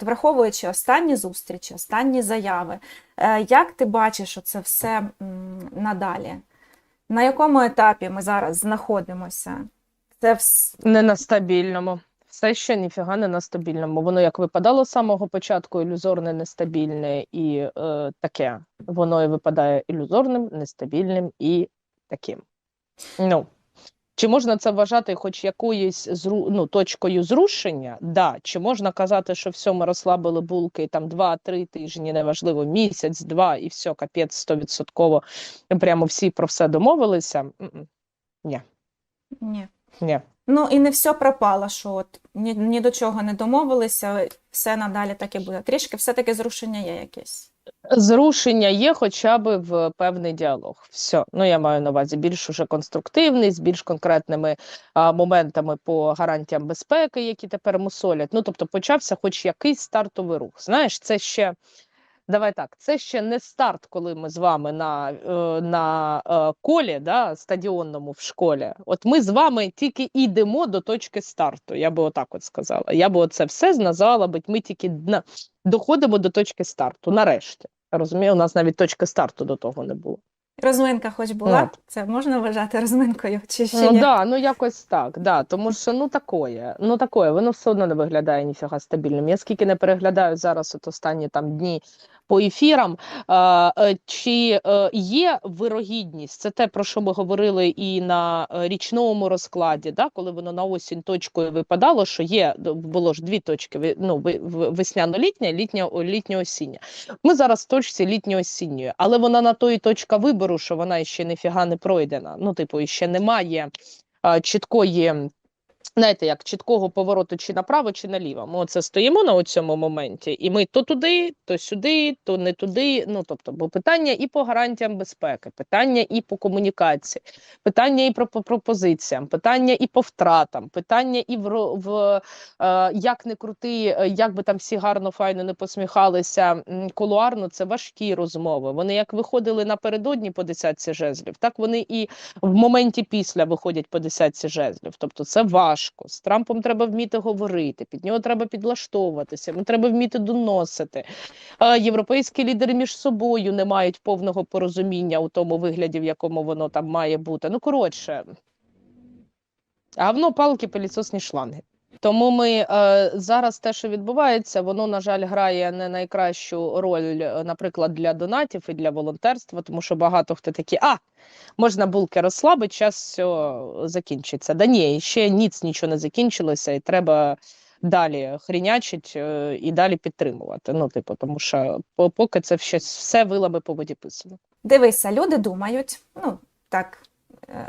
Враховуючи останні зустрічі, останні заяви, е, як ти бачиш оце все надалі? На якому етапі ми зараз знаходимося? Це вс... Не на стабільному. Все ще ніфіга не на стабільному. Воно як випадало з самого початку ілюзорне, нестабільне і е, таке. Воно і випадає ілюзорним, нестабільним і таким. Ну, чи можна це вважати хоч якоюсь зру... ну, точкою зрушення? Да. Чи можна казати, що все, ми розслабили булки там 2-3 тижні, неважливо, місяць, два, і все, капець стовідсотково. Прямо всі про все домовилися? Ні, Ні. ні. Ну і не все пропало, що от ні, ні до чого не домовилися, все надалі так і буде. Трішки все-таки зрушення є якесь. Зрушення є хоча б в певний діалог. Все. Ну я маю на увазі більш уже конструктивний, з більш конкретними а, моментами по гарантіям безпеки, які тепер мусолять. Ну тобто почався хоч якийсь стартовий рух. Знаєш, це ще. Давай так, це ще не старт, коли ми з вами на, е, на е, колі да, стадіонному в школі. От ми з вами тільки йдемо до точки старту. Я би отак от сказала. Я би оце все назвала, бо ми тільки доходимо до точки старту. Нарешті. Розумію, у нас навіть точки старту до того не було. Розминка хоч була, От. це можна вважати розминкою чи ще Ну ні? да, ну якось так, да, тому що ну такое, ну такое, воно все одно не виглядає ніфіга стабільним. Я скільки не переглядаю зараз от останні там дні по ефірам, е, чи е, є вирогідність, це те, про що ми говорили і на е, річному розкладі, да, коли воно на осінь точкою випадало, що є, було ж дві точки, ну, весняно-літня, літня, літньо-осіння. Ми зараз в точці літньо-осінньої, але вона на то і точка вибору, що вона ще ніфіга не пройдена. Ну, типу, ще немає чіткої. Знаєте, як чіткого повороту чи направо, чи наліво. Ми оце стоїмо на цьому моменті, і ми то туди, то сюди, то не туди. Ну тобто, бо питання і по гарантіям безпеки, питання і по комунікації, питання і про пропозиціям, питання і по втратам, питання і в, в е, як не крути, е, як би там всі гарно, файно не посміхалися кулуарно, це важкі розмови. Вони як виходили напередодні по десятці жезлів, так вони і в моменті після виходять по десятці жезлів. Тобто це важко. З Трампом треба вміти говорити, під нього треба підлаштовуватися, йому треба вміти доносити. Європейські лідери між собою не мають повного порозуміння у тому вигляді, в якому воно там має бути. Ну, коротше, говно, палки, пилісосні шланги. Тому ми е, зараз те, що відбувається, воно, на жаль, грає не найкращу роль, е, наприклад, для донатів і для волонтерства, тому що багато хто такі, а можна булки розслабити, час все закінчиться. Да ні, ще ніц нічого не закінчилося, і треба далі хрінячить е, і далі підтримувати. Ну, типу, тому що поки це все, все вилами по воді писано. Дивися, люди думають, ну так,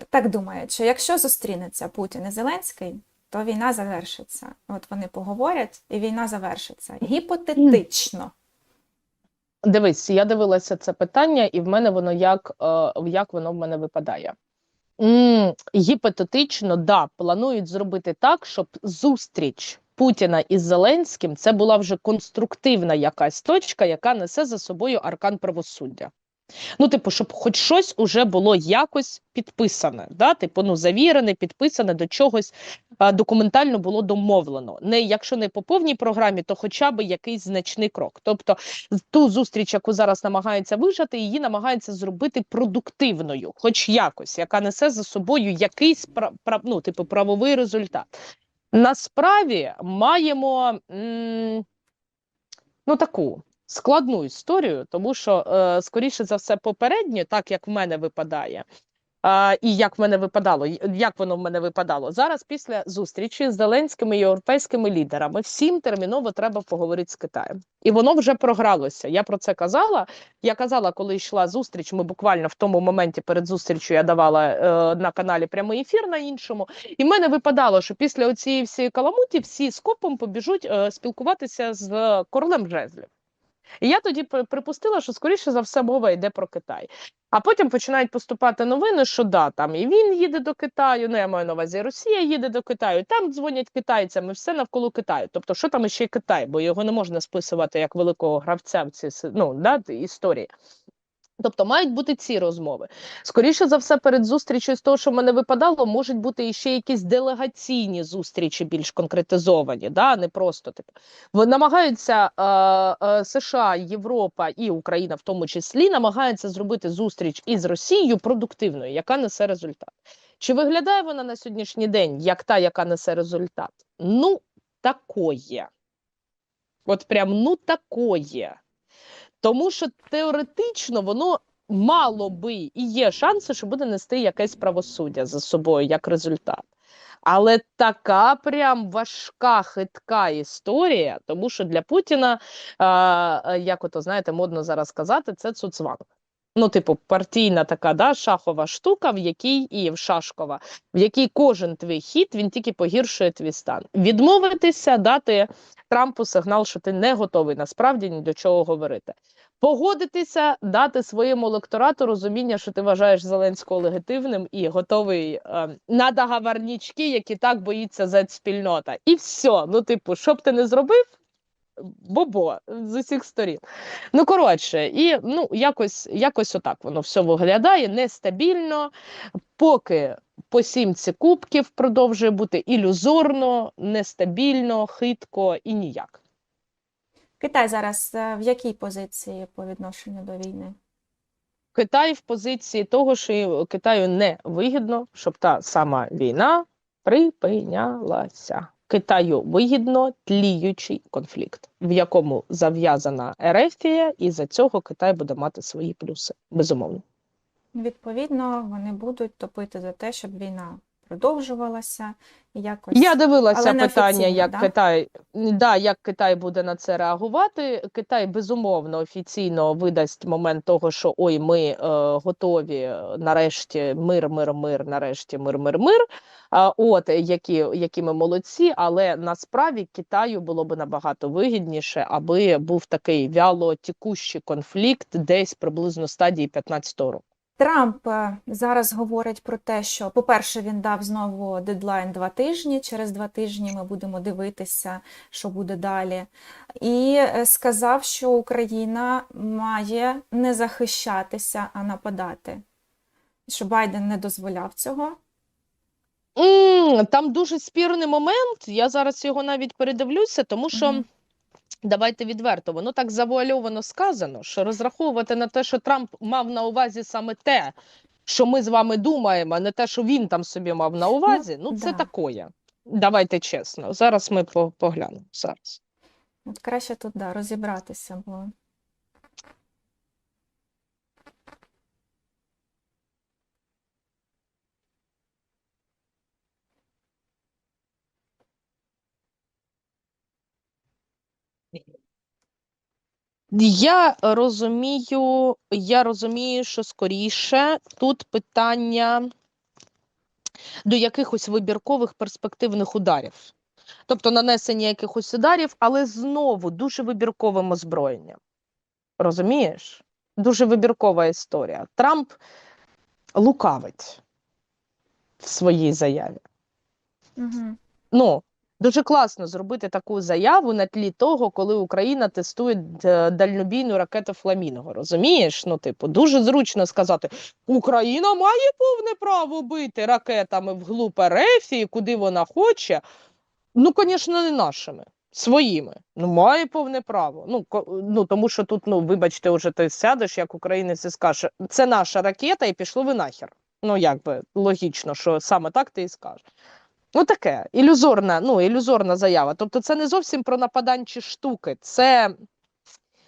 так думають, що якщо зустрінеться Путін і Зеленський, то війна завершиться. От вони поговорять, і війна завершиться. Гіпотетично. Дивись, я дивилася це питання, і в мене воно як, е, як воно в мене випадає. Гіпотетично, да, планують зробити так, щоб зустріч Путіна із Зеленським це була вже конструктивна якась точка, яка несе за собою аркан правосуддя. Ну, типу, щоб хоч щось уже було якось підписане, да? типу, ну, завірене, підписане до чогось а, документально було домовлено. Не якщо не по повній програмі, то хоча б якийсь значний крок. Тобто ту зустріч, яку зараз намагаються вижати, її намагаються зробити продуктивною, хоч якось, яка несе за собою якийсь пра- пра- ну, типу, правовий результат. Насправді маємо м, ну, таку складну історію, тому що, е, скоріше за все, попередньо, так як в мене випадає. І як в мене випадало, як воно в мене випадало зараз після зустрічі з зеленськими європейськими лідерами, всім терміново треба поговорити з Китаєм, і воно вже програлося. Я про це казала. Я казала, коли йшла зустріч. Ми буквально в тому моменті перед зустрічю я давала е, на каналі прямий ефір на іншому. І в мене випадало, що після цієї всієї каламуті всі скопом побіжуть е, спілкуватися з королем жезлів. І я тоді припустила, що скоріше за все мова йде про Китай. А потім починають поступати новини, що да, там і він їде до Китаю, ну я маю на увазі, Росія їде до Китаю, там дзвонять китайцям, і все навколо Китаю. Тобто, що там ще й Китай, бо його не можна списувати як великого гравця в ці си- ну, да, історії. Тобто мають бути ці розмови. Скоріше за все, перед зустрічю з того, що мене випадало, можуть бути ще якісь делегаційні зустрічі більш конкретизовані, да? не просто типу. Намагаються е, е, США, Європа і Україна, в тому числі, намагаються зробити зустріч із Росією продуктивною, яка несе результат. Чи виглядає вона на сьогоднішній день як та, яка несе результат? Ну, такое. От прям ну такое. Тому що теоретично воно мало би і є шанси, що буде нести якесь правосуддя за собою як результат. Але така прям важка, хитка історія, тому що для Путіна, е, як ото знаєте, модно зараз казати, це цуцванг. Ну, типу, партійна така да, шахова штука, в якій і в шашкова, в якій кожен твій хід він тільки погіршує твій стан. Відмовитися, дати Трампу сигнал, що ти не готовий насправді ні до чого говорити. Погодитися, дати своєму електорату розуміння, що ти вважаєш Зеленського легітимним і готовий е, на договорнічки, які так боїться за спільнота. І все. Ну, типу, що б ти не зробив, бобо з усіх сторін. Ну, коротше, і ну, якось, якось отак воно все виглядає нестабільно, поки по сімці кубків продовжує бути ілюзорно, нестабільно, хитко і ніяк. Китай зараз е, в якій позиції по відношенню до війни? Китай в позиції того, що Китаю не вигідно, щоб та сама війна припинялася. Китаю вигідно тліючий конфлікт, в якому зав'язана Ерефія, і за цього Китай буде мати свої плюси, безумовно. Відповідно, вони будуть топити за те, щоб війна продовжувалася якось. Я дивилася Але питання, як да? Китай да, як Китай буде на це реагувати. Китай безумовно офіційно видасть момент того, що ой, ми е, готові нарешті мир, мир, мир, нарешті мир, мир, мир. А, от які, які ми молодці, але насправді Китаю було би набагато вигідніше, аби був такий вяло тікущий конфлікт десь приблизно стадії 15-го року. Трамп е, зараз говорить про те, що, по-перше, він дав знову дедлайн два тижні. Через два тижні ми будемо дивитися, що буде далі. І е, сказав, що Україна має не захищатися, а нападати. Що Байден не дозволяв цього. Там дуже спірний момент. Я зараз його навіть передивлюся, тому що Мгм. Давайте відверто, воно так завуальовано сказано, що розраховувати на те, що Трамп мав на увазі саме те, що ми з вами думаємо, а не те, що він там собі мав на увазі. Ну, це да. такое. Давайте чесно. Зараз ми поглянемо. Зараз. От краще тут да, розібратися, бо Я розумію, я розумію, що скоріше тут питання до якихось вибіркових перспективних ударів. Тобто нанесення якихось ударів, але знову дуже вибірковим озброєнням. Розумієш? Дуже вибіркова історія. Трамп лукавить в своїй заяві. угу. Ну, дуже класно зробити таку заяву на тлі того, коли Україна тестує е, дальнобійну ракету Фламінго. Розумієш? Ну, типу, дуже зручно сказати: Україна має повне право бити ракетами вглуб Ерефії, куди вона хоче. Ну, звісно, не нашими. Своїми, ну має повне право. Ну ну тому що тут, ну вибачте, уже ти сядеш, як українець і скаже, це наша ракета, і пішло ви нахер. Ну якби логічно, що саме так ти і скажеш. Ну таке ілюзорна, ну ілюзорна заява. Тобто, це не зовсім про нападанчі штуки, це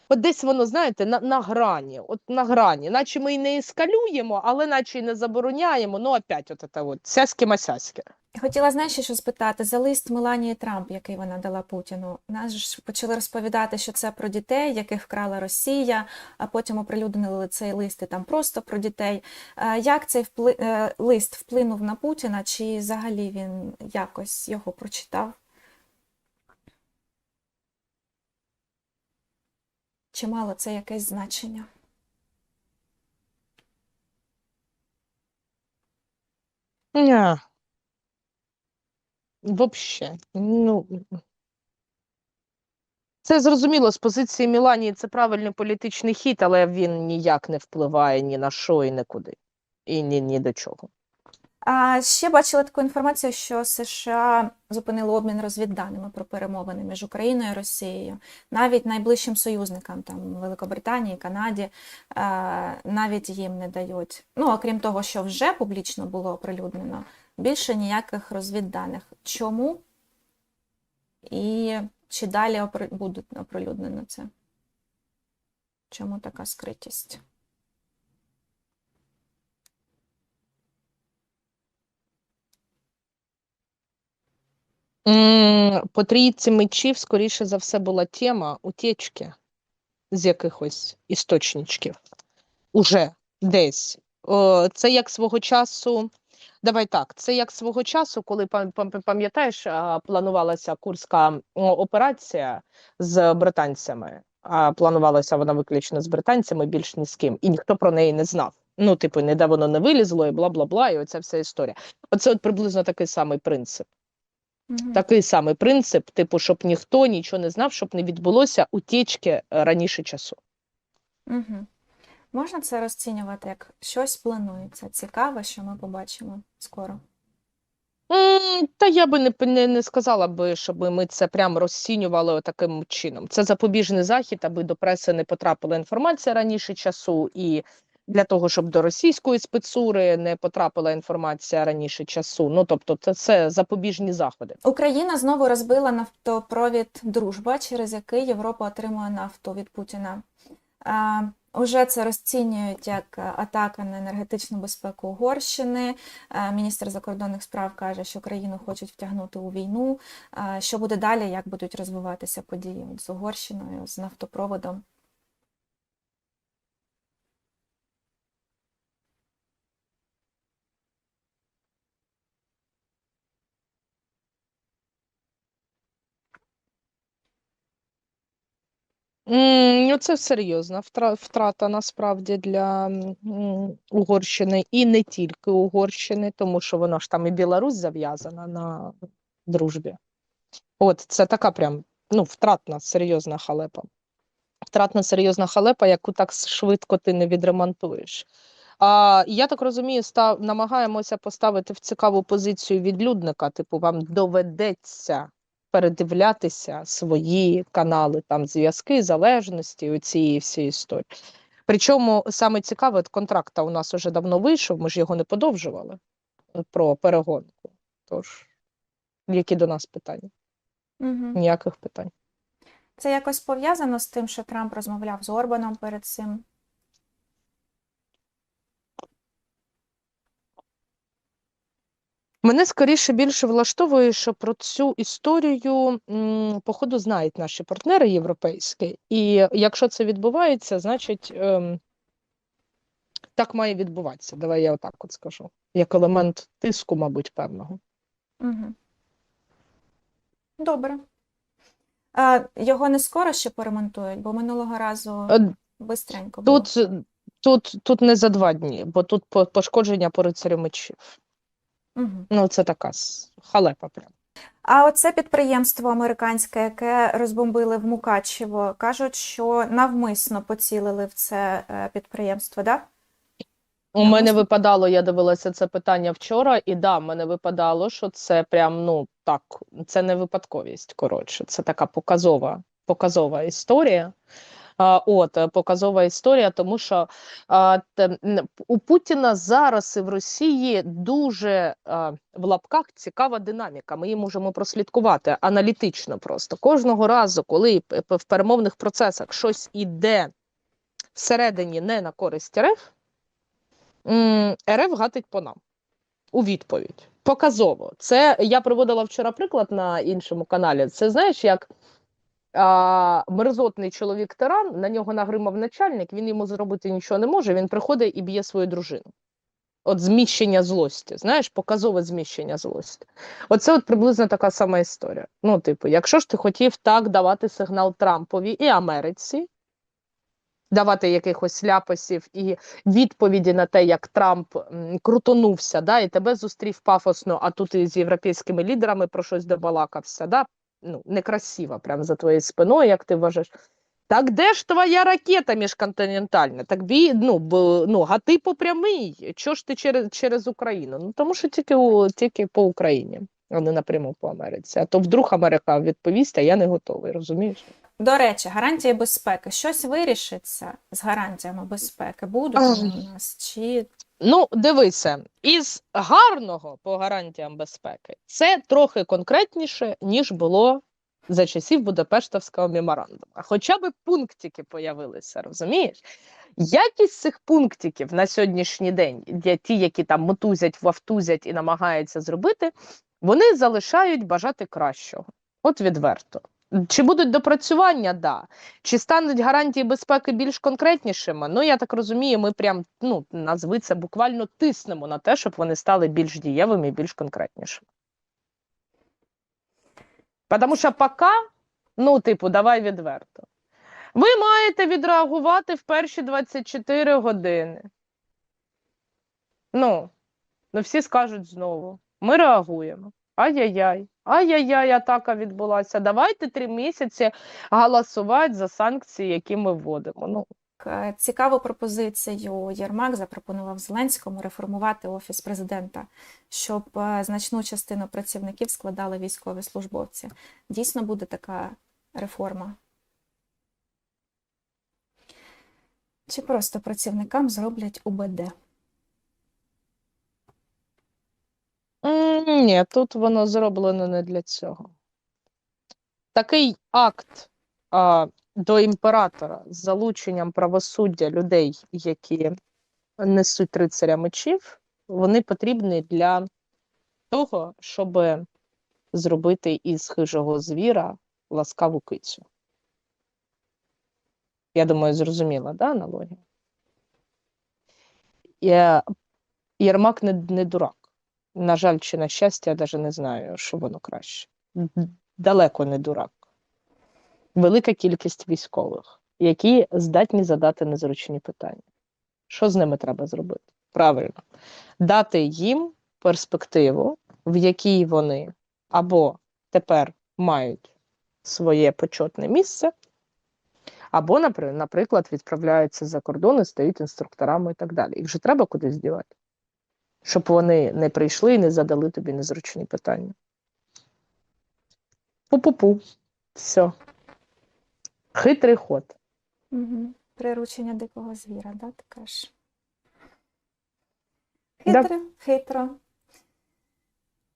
от десь воно, знаєте, на, на грані, от на грані, наче ми і не ескалюємо, але наче і не забороняємо. Ну, опять, от це от сяськи-масяськи. Хотіла, знаєш, що спитати за лист Меланії Трамп, який вона дала Путіну. Нас ж почали розповідати, що це про дітей, яких вкрала Росія, а потім оприлюднили цей лист і там просто про дітей. Е, Як цей впли... е, лист вплинув на Путіна, чи взагалі він якось його прочитав? Чи мало це якесь значення? Ня. Вообще, ну Це зрозуміло з позиції Міланії. Це правильний політичний хід, але він ніяк не впливає ні на що і нікуди. І ні, ні до чого. А ще бачила таку інформацію, що США зупинили обмін розвідданими про перемовини між Україною і Росією. Навіть найближчим союзникам, там Великобританії, Канаді, навіть їм не дають. Ну, окрім того, що вже публічно було оприлюднено, більше ніяких розвідданих. Чому? І чи далі опри- будуть оприлюднено це? Чому така скритість? По трійці мечів, скоріше за все, була тема утечки з якихось істочничків. Уже десь. Це як свого часу. Давай так, це як свого часу, коли пам- пам- пам'ятаєш, планувалася курська операція з британцями. А планувалася вона виключно з британцями, більш ні з ким, і ніхто про неї не знав. Ну, типу, ніде воно не вилізло, і бла бла бла, і оця вся історія. Оце от приблизно такий самий принцип. Мгм. Такий самий принцип, типу, щоб ніхто нічого не знав, щоб не відбулося утічки е, раніше часу. Угу. Можна це розцінювати як щось планується. Цікаве, що ми побачимо скоро. Та я би не, не, не сказала би, щоб ми це прям розцінювали таким чином. Це запобіжний захід, аби до преси не потрапила інформація раніше часу, і для того, щоб до російської спецури не потрапила інформація раніше часу. Ну тобто, це, це запобіжні заходи. Україна знову розбила нафтопровід Дружба, через який Європа отримує нафту від Путіна. Уже це розцінюють як е, атака на енергетичну безпеку Угорщини. Е, Міністр закордонних справ каже, що країну хочуть втягнути у війну. Е, Що буде далі, як будуть розвиватися події з Угорщиною, з нафтопроводом? М, Ну, це серйозна втра- втрата насправді для Угорщини і не тільки Угорщини, тому що воно ж там і Білорусь зав'язана на дружбі. От це така прям ну, втратна серйозна халепа. Втратна серйозна халепа, яку так швидко ти не відремонтуєш. А, я так розумію, став, намагаємося поставити в цікаву позицію відлюдника, типу, вам доведеться передивлятися свої канали, там зв'язки, залежності, оцієї всієї історії. Причому саме цікаве, контракт у нас уже давно вийшов, ми ж його не подовжували е, про перегонку. Тож, які до нас питання? Угу. Ніяких питань. Це якось пов'язано з тим, що Трамп розмовляв з Орбаном перед цим. Мене скоріше більше влаштовує, що про цю історію, походу, знають наші партнери європейські. І якщо це відбувається, значить ем, так має відбуватися. Давай я отак от скажу. Як елемент тиску, мабуть, певного. Угу. Добре. А, його не скоро ще поремонтують, бо минулого разу Е, бистренько було. Тут, тут, тут не за два дні, бо тут пошкодження по рицарю мечів. Угу. Ну, це така халепа прям. А оце підприємство американське, яке розбомбили в Мукачево, кажуть, що навмисно поцілили в це е, підприємство, да? У Я мене випадало, я дивилася це питання вчора, і да, мене випадало, що це прям, ну так, це не випадковість. Коротше, це така показова, показова історія. От е, показова історія, тому що у Путіна зараз і в Росії дуже в лапках цікава динаміка. Ми її можемо прослідкувати аналітично просто кожного разу, коли п- в перемовних процесах щось іде всередині не на користь РФ, РФ гатить по нам у відповідь. Показово. Це я приводила вчора приклад на іншому каналі. Це знаєш, як а, мерзотний чоловік тиран, на нього нагримав начальник, він йому зробити нічого не може. Він приходить і б'є свою дружину. От зміщення злості, знаєш, показове зміщення злості. Оце от приблизно така сама історія. Ну, типу, якщо ж ти хотів так давати сигнал Трампові і Америці, давати якихось ляпасів і відповіді на те, як Трамп крутонувся, да, і тебе зустрів пафосно, а тут і з європейськими лідерами про щось добалакався. Да? Ну, некрасива, прямо за твоєю спиною, як ти вважаєш. Так де ж твоя ракета міжконтинентальна? Так бі, ну, б, ну, гати по прямий. Чого ж ти через, через Україну? Ну, тому що тільки, у, тільки по Україні, а не напряму по Америці. А то вдруг Америка відповість, а я не готовий, розумієш? До речі, гарантії безпеки. Щось вирішиться з гарантіями безпеки? Будуть у нас? Чи Ну, дивися, із гарного по гарантіям безпеки це трохи конкретніше, ніж було за часів Будапештовського меморандуму. Хоча б пунктики появилися, розумієш? Якість цих пунктиків на сьогоднішній день, для ті, які там мотузять, вовтузять і намагаються зробити, вони залишають бажати кращого. От відверто. Чи будуть допрацювання? Да. Чи стануть гарантії безпеки більш конкретнішими? Ну, я так розумію, ми прям ну, назви це буквально тиснемо на те, щоб вони стали більш дієвими і більш конкретнішими. Тому що поки, ну, типу, давай відверто. Ви маєте відреагувати в перші 24 години. Ну, ну всі скажуть знову: ми реагуємо. Ай-яй-яй, ай-яй-яй, атака відбулася. Давайте три місяці голосувати за санкції, які ми вводимо. Ну, Е, Цікаву пропозицію Єрмак запропонував Зеленському реформувати офіс президента, щоб е, значну частину працівників складали військові службовці. Дійсно буде така реформа. Чи просто працівникам зроблять УБД? М, Ні, тут воно зроблено не для цього. Такий акт а, до імператора з залученням правосуддя людей, які несуть рицаря мечів, вони потрібні для того, щоб зробити із хижого звіра ласкаву кицю. Я думаю, зрозуміла, да, аналогія? Є- Єрмак не, не дурак. На жаль, чи на щастя, я навіть не знаю, що воно краще. Далеко не дурак. Велика кількість військових, які здатні задати незручні питання. Що з ними треба зробити? Правильно, дати їм перспективу, в якій вони або тепер мають своє почетне місце, або, напри- наприклад, відправляються за кордон і стають інструкторами і так далі. Їх же треба кудись дівати щоб вони не прийшли і не задали тобі незручні питання. Пу-пу-пу. Все. Хитрий ход. Угу. Приручення дикого звіра, да, кажеш? Да. Хитро, хитро.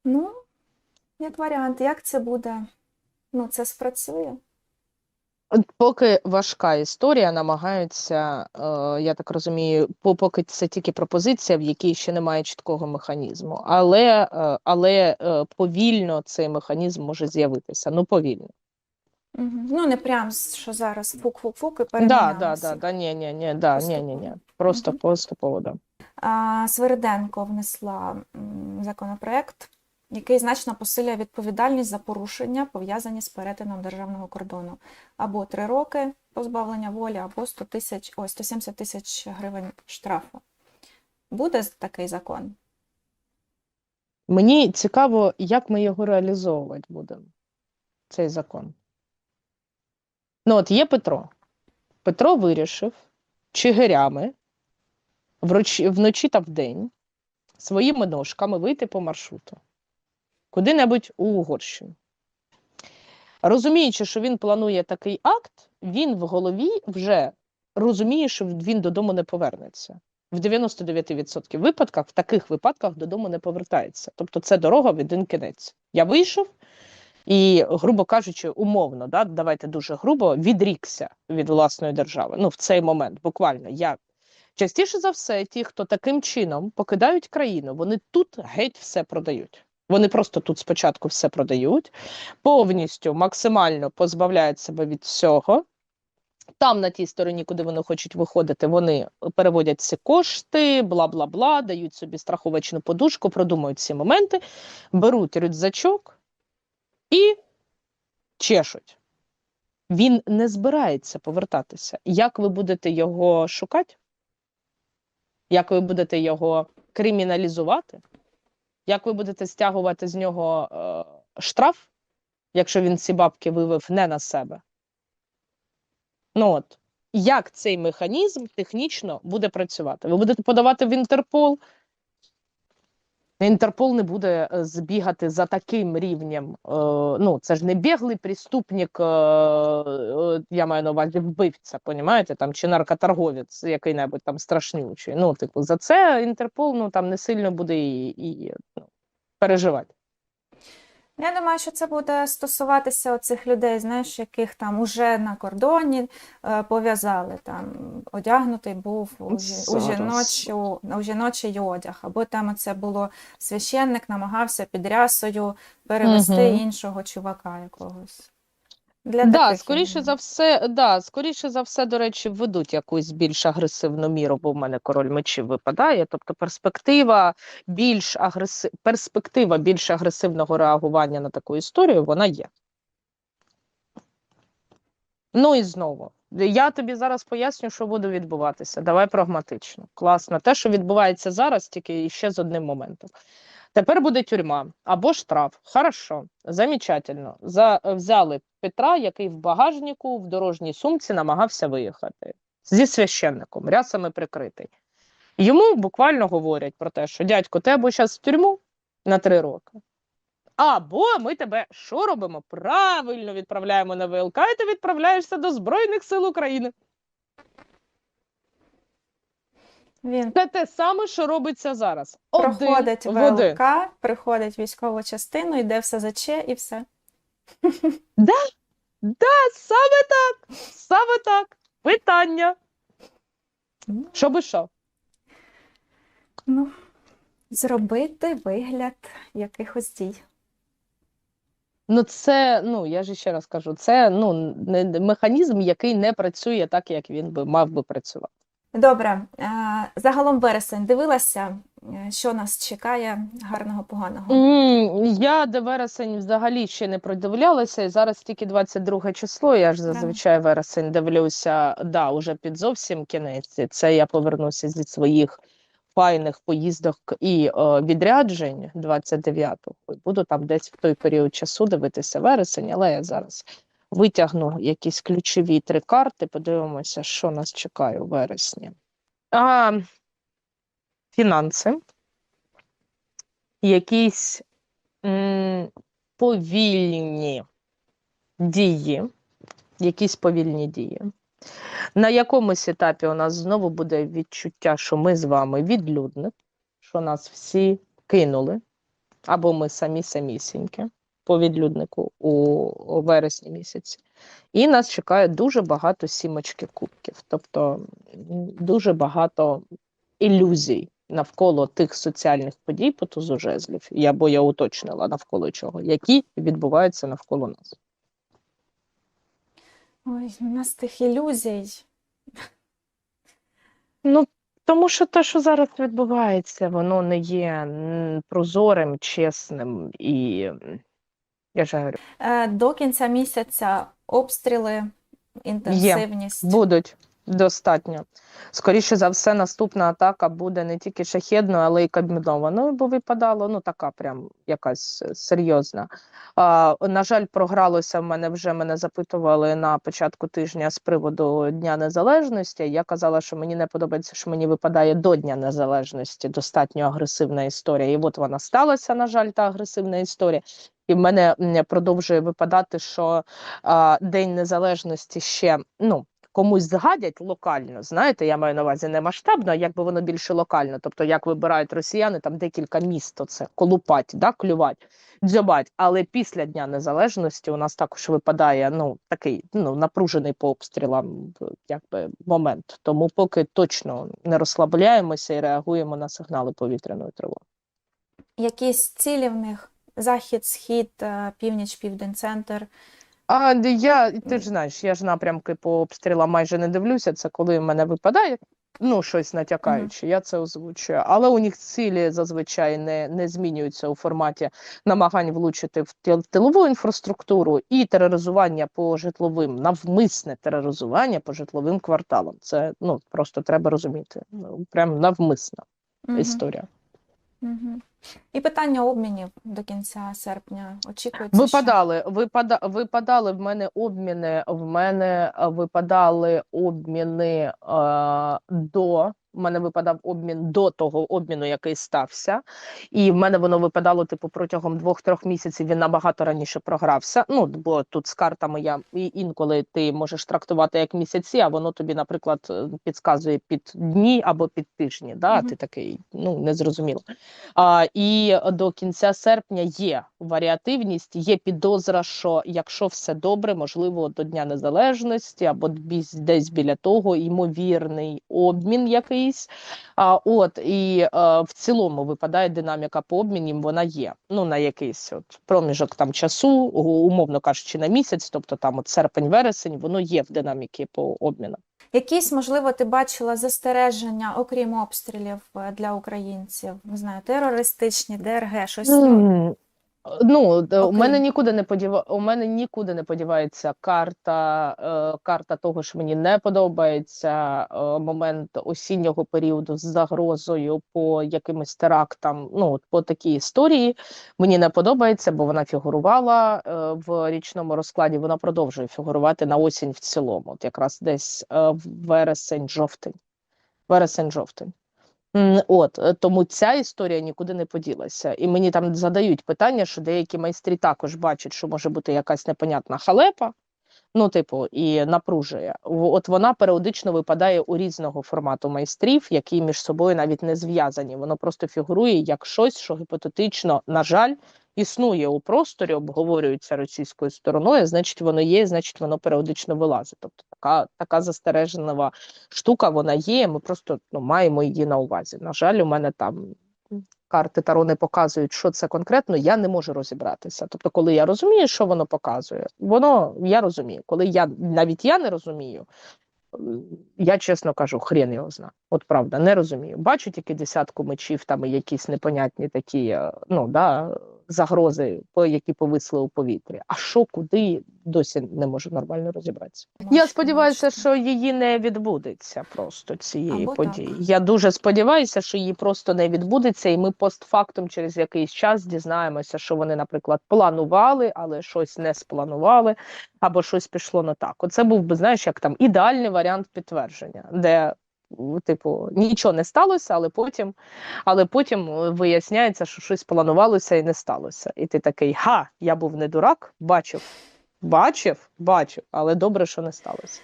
Ну, як варіант, як це буде? Ну, це спрацює. Поки важка історія, намагаються, е, я так розумію, поки це тільки пропозиція, в якій ще немає чіткого механізму, але, е, але е, повільно цей механізм може з'явитися. Ну, повільно. Ну, не прям, що зараз фук-фук-фук і Да, да, да, да, ні, ні, ні, да, ні, ні, ні. Просто поступово, да. А, Свириденко внесла законопроект, який значно посилює відповідальність за порушення, пов'язані з перетином державного кордону. Або три роки позбавлення волі, або 100 тисяч, ой, 170 тисяч гривень штрафу. Буде такий закон? Мені цікаво, як ми його реалізовувати будемо, цей закон. Ну, от є Петро. Петро вирішив чигирями вночі та вдень своїми ножками вийти по маршруту куди-небудь у Угорщину. Розуміючи, що він планує такий акт, він в голові вже розуміє, що він додому не повернеться. В 99% випадках, в таких випадках додому не повертається. Тобто це дорога в один кінець. Я вийшов і, грубо кажучи, умовно, да, давайте дуже грубо, відрікся від власної держави. Ну, в цей момент, буквально. Я частіше за все, ті, хто таким чином покидають країну, вони тут геть все продають. Вони просто тут спочатку все продають, повністю максимально позбавляють себе від всього. Там, на тій стороні, куди вони хочуть виходити, вони переводять ці кошти, бла бла бла, дають собі страховочну подушку, продумують ці моменти, беруть рюкзачок і чешуть. Він не збирається повертатися. Як ви будете його шукати? Як ви будете його криміналізувати? Як ви будете стягувати з нього е, штраф? якщо він ці бабки вивів не на себе. Ну от, як цей механізм технічно буде працювати? Ви будете подавати в Інтерпол. Інтерпол не буде е, збігати за таким рівнем. Е, ну, це ж не біглий преступник, е, я маю на увазі вбивця, понімаєте, там, чи наркоторговець який-небудь там страшнючий. Ну, типу, за це Інтерпол ну, там не сильно буде і, і ну, переживати. Я думаю, що це буде стосуватися оцих людей, знаєш, яких там уже на кордоні е, пов'язали, там одягнутий був у, жі- у, жіночі, жіночу, у жіночий одяг, або там це було священник намагався під рясою перевести угу. іншого чувака якогось. Для Да, скоріше за все, да, скоріше за все, до речі, введуть якусь більш агресивну міру, бо в мене король мечів випадає. Тобто перспектива більш агреси... перспектива більш агресивного реагування на таку історію, вона є. Ну і знову. Я тобі зараз поясню, що буде відбуватися. Давай прагматично. Класно. Те, що відбувається зараз, тільки ще з одним моментом. Тепер буде тюрма або штраф. Хорошо, замечательно. За, взяли Петра, який в багажнику в дорожній сумці намагався виїхати зі священником, рясами прикритий. Йому буквально говорять про те, що дядько, ти або зараз в тюрму на три роки. Або ми тебе що робимо? Правильно відправляємо на ВЛК, і ти відправляєшся до Збройних сил України. Він Це те саме, що робиться зараз. Один проходить в один. ВЛК, приходить в військову частину, йде в СЗЧ і все. Да, саме так. Саме так. Питання. Що би що? Ну, зробити вигляд якихось дій. Ну, це, ну, я ж ще раз кажу, це ну, не- механізм, який не працює так, як він би мав би працювати. Добре, е, загалом вересень дивилася, е, що нас чекає гарного, поганого. Я до вересень взагалі ще не продивлялася, і зараз тільки 22 число. Я ж зазвичай вересень дивлюся, да, уже під зовсім кінець. Це я повернуся зі своїх файних поїздок і е, відряджень 29-го. Буду там десь в той період часу дивитися вересень, але я зараз витягну якісь ключові три карти, подивимося, що нас чекає у вересні. А, фінанси якісь м, повільні дії, якісь повільні дії. На якомусь етапі у нас знову буде відчуття, що ми з вами відлюдник, що нас всі кинули, або ми самі самісінькі по відлюднику у, вересні місяці. І нас чекає дуже багато сімочки кубків, тобто дуже багато ілюзій навколо тих соціальних подій по тузу жезлів, я, бо я уточнила навколо чого, які відбуваються навколо нас. Ой, у нас тих ілюзій. Ну, тому що те, що зараз відбувається, воно не є прозорим, чесним і я ж говорю, Е, До кінця місяця обстріли, інтенсивність. будуть достатньо. Скоріше за все, наступна атака буде не тільки шахедною, але й комбінованою, бо випадало, ну така прям якась е, серйозна. А, на жаль, програлося в мене вже мене запитували на початку тижня з приводу Дня Незалежності. Я казала, що мені не подобається, що мені випадає до Дня Незалежності достатньо агресивна історія. І от вона сталася, на жаль, та агресивна історія. І в мене продовжує випадати, що а, День Незалежності ще ну. Комусь згадять локально, знаєте, я маю на увазі не масштабно, а якби воно більше локально. Тобто, як вибирають росіяни, там декілька міст оце колупать, да, клювать, дзьобать. Але після Дня Незалежності у нас також випадає ну, такий ну, напружений по обстрілам якби, момент. Тому поки точно не розслабляємося і реагуємо на сигнали повітряної тривоги. Якісь цілі в них захід, схід, е, північ, південь, центр. А я, ти ж знаєш, я ж напрямки по обстрілам майже не дивлюся. Це коли в мене випадає ну, щось натякаюче, я це озвучую. Але у них цілі зазвичай не, не змінюються у форматі намагань влучити в тилову інфраструктуру і тероризування по житловим, навмисне тероризування по житловим кварталам. Це ну просто треба розуміти. Ну, прям навмисна історія. І питання обмінів до кінця серпня очікується. Випадали, випада, випадали в мене обміни. В мене е, випадали обміни е, до. В мене випадав обмін до того обміну, який стався, і в мене воно випадало типу протягом двох-трьох місяців. Він набагато раніше програвся. Ну бо тут з картами я і інколи ти можеш трактувати як місяці, а воно тобі, наприклад, е, підказує під дні або під тижні. Да? Мгм. Ти такий ну незрозуміло. А, і до кінця серпня є варіативність, є підозра, що якщо все добре, можливо, до Дня Незалежності або десь біля того, ймовірний обмін якийсь. А, от і в цілому випадає динаміка по обмінам, вона є. Ну на якийсь от проміжок там часу, умовно кажучи, на місяць, тобто там от серпень-вересень, воно є в динаміки по обмінам. Якісь, можливо, ти бачила застереження, окрім обстрілів е, для українців? Не знаю, терористичні, ДРГ, щось. М, Ну, д- у мене нікуди не подіва... у мене нікуди не подівається карта, е, карта того, що мені не подобається е, момент осіннього періоду з загрозою по якимось терактам. Ну, по такій історії мені не подобається, бо вона фігурувала е, в річному розкладі. Вона продовжує фігурувати на осінь в цілому. От якраз десь е, в вересень, От е, тому ця історія нікуди не поділася, і мені там задають питання, що деякі майстри також бачать, що може бути якась непонятна халепа. Ну, типу, і напружує. От вона періодично випадає у різного формату майстрів, які між собою навіть не зв'язані. Воно просто фігурує як щось, що гіпотетично, на жаль, існує у просторі, обговорюється російською стороною. Значить, воно є, значить, воно періодично вилазить. Тобто така, така застережена штука, вона є. Ми просто ну, маємо її на увазі. На жаль, у мене там карти Таро не показують, що це конкретно, я не можу розібратися. Тобто, коли я розумію, що воно показує, воно я розумію. Коли я навіть я не розумію, я чесно кажу, хрен його зна. От правда, не розумію. Бачу тільки десятку мечів, там і якісь непонятні такі, е, ну да, загрози, по які повисли у повітрі. А що, куди досі не можу нормально розібратися. Я сподіваюся, що її не відбудеться просто цієї Або події. так. Я дуже сподіваюся, що її просто не відбудеться, і ми постфактум через якийсь час дізнаємося, що вони, наприклад, планували, але щось не спланували, або щось пішло не так. Оце був би, знаєш, як там ідеальний варіант підтвердження, де. М, Типу, нічого не сталося, але потім, але потім е, виясняється, що щось планувалося і не сталося. І ти такий: га, я був не дурак, бачив, бачив, бачив, але добре, що не сталося.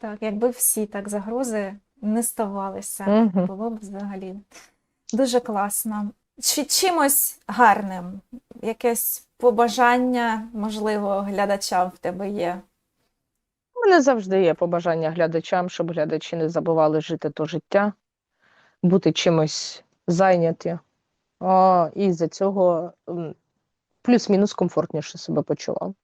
Так, якби всі так загрози не ставалися, Мгм. було б взагалі дуже класно. Чи чимось гарним, якесь побажання, можливо, глядачам в тебе є? У мене завжди є побажання глядачам, щоб глядачі не забували жити то життя, бути чимось зайняті, а, і за цього плюс-мінус комфортніше себе почував.